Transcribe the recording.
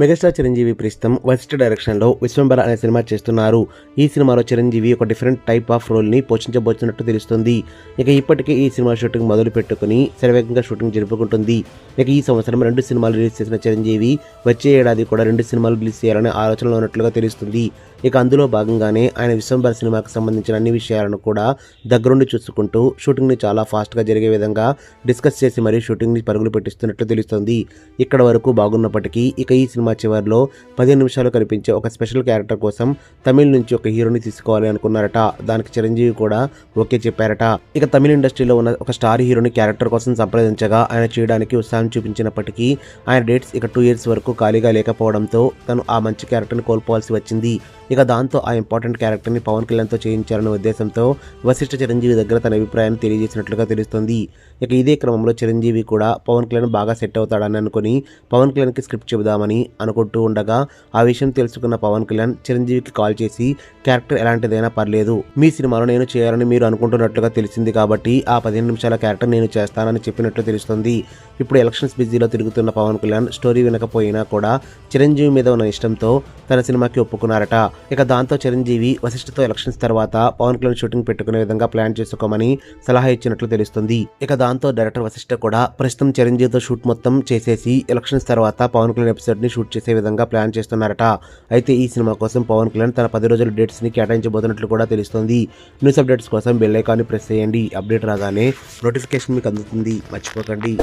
Megastar Chiranjeevi ప్రస్తుతం వెస్ట్ డైరెక్షన్లో విశ్వంబర అనే సినిమా చేస్తున్నారు. ఈ సినిమాలో చిరంజీవి ఒక డిఫరెంట్ టైప్ ఆఫ్ రోల్ని పోషించబోతున్నట్టు తెలుస్తుంది. ఇక ఇప్పటికే ఈ సినిమా షూటింగ్ మొదలు పెట్టుకుని శరవేగంగా షూటింగ్ జరుపుకుంటుంది. ఇక ఈ సంవత్సరం రెండు సినిమాలు రిలీజ్ చేసిన చిరంజీవి వచ్చే ఏడాది కూడా రెండు సినిమాలు రిలీజ్ చేయాలనే ఆలోచనలో ఉన్నట్లుగా తెలుస్తుంది. ఇక అందులో భాగంగానే ఆయన విశ్వంబర సినిమాకు సంబంధించిన అన్ని విషయాలను కూడా దగ్గరుండి చూసుకుంటూ షూటింగ్ని చాలా ఫాస్ట్గా జరిగే విధంగా డిస్కస్ చేసి మరీ షూటింగ్ని పరుగులు పెట్టిస్తున్నట్లు తెలుస్తుంది. ఇక్కడ వరకు బాగున్నప్పటికీ ఇక ఈ సినిమా చివరిలో పదిహేను నిమిషాలు కనిపించే ఒక స్పెషల్ క్యారెక్టర్ కోసం తమిళ్ నుంచి ఒక హీరోని తీసుకోవాలి అనుకున్నారట. దానికి చిరంజీవి కూడా ఓకే చెప్పారట. ఇక తమిళ ఇండస్ట్రీలో ఉన్న ఒక స్టార్ హీరోని క్యారెక్టర్ కోసం సంప్రదించగా ఆయన చేయడానికి ఉత్సాహం చూపించినప్పటికీ ఆయన డేట్స్ ఇక టూ ఇయర్స్ వరకు ఖాళీగా లేకపోవడంతో తను ఆ మంచి క్యారెక్టర్ని కోల్పోవాల్సి వచ్చింది. ఇక దాంతో ఆ ఇంపార్టెంట్ క్యారెక్టర్ని పవన్ కళ్యాణ్తో చేయించాలనే ఉద్దేశంతో వశిష్ఠ చిరంజీవి దగ్గర తన అభిప్రాయాన్ని తెలియజేసినట్లుగా తెలుస్తుంది. ఇక ఇదే క్రమంలో చిరంజీవి కూడా పవన్ కళ్యాణ్ బాగా సెట్ అవుతాడని అనుకుని పవన్ కళ్యాణ్కి స్క్రిప్ట్ చెబుదామని అనుకుంటూ ఉండగా ఆ విషయం తెలుసుకున్న పవన్ కళ్యాణ్ చిరంజీవికి కాల్ చేసి క్యారెక్టర్ ఎలాంటిదైనా పర్లేదు. మీ సినిమాలో నేను చేయాలని మీరు అనుకుంటున్నట్లుగా తెలిసింది కాబట్టి ఆ పదిహేను నిమిషాల క్యారెక్టర్ నేను చేస్తానని చెప్పినట్లు తెలుస్తుంది. ఇప్పుడు ఎలక్షన్స్ బిజీలో తిరుగుతున్న పవన్ కళ్యాణ్ స్టోరీ వినకపోయినా కూడా చిరంజీవి మీద ఉన్న ఇష్టంతో తన సినిమాకి ఒప్పుకున్నారట. ఇక దాంతో చిరంజీవి వశిష్ఠతో ఎలక్షన్స్ తర్వాత పవన్ కళ్యాణ్ షూటింగ్ పెట్టుకునే విధంగా ప్లాన్ చేసుకోమని సలహా ఇచ్చినట్లు తెలుస్తుంది. ఇక దాంతో డైరెక్టర్ వశిష్ఠ కూడా ప్రస్తుతం చిరంజీవితో షూట్ మొత్తం చేసేసి ఎలక్షన్స్ తర్వాత పవన్ కళ్యాణ్ ఎపిసోడ్ని షూట్ చేసే విధంగా ప్లాన్ చేస్తున్నారట. అయితే ఈ సినిమా కోసం పవన్ కళ్యాణ్ తన పది రోజుల డేట్స్ని కేటాయించబోతున్నట్లు కూడా తెలుస్తుంది. న్యూస్ అప్డేట్స్ కోసం బెల్ ఐకాన్ని ప్రెస్ చేయండి. అప్డేట్ రాగానే నోటిఫికేషన్ మీకు అందుతుంది. మర్చిపోకండి.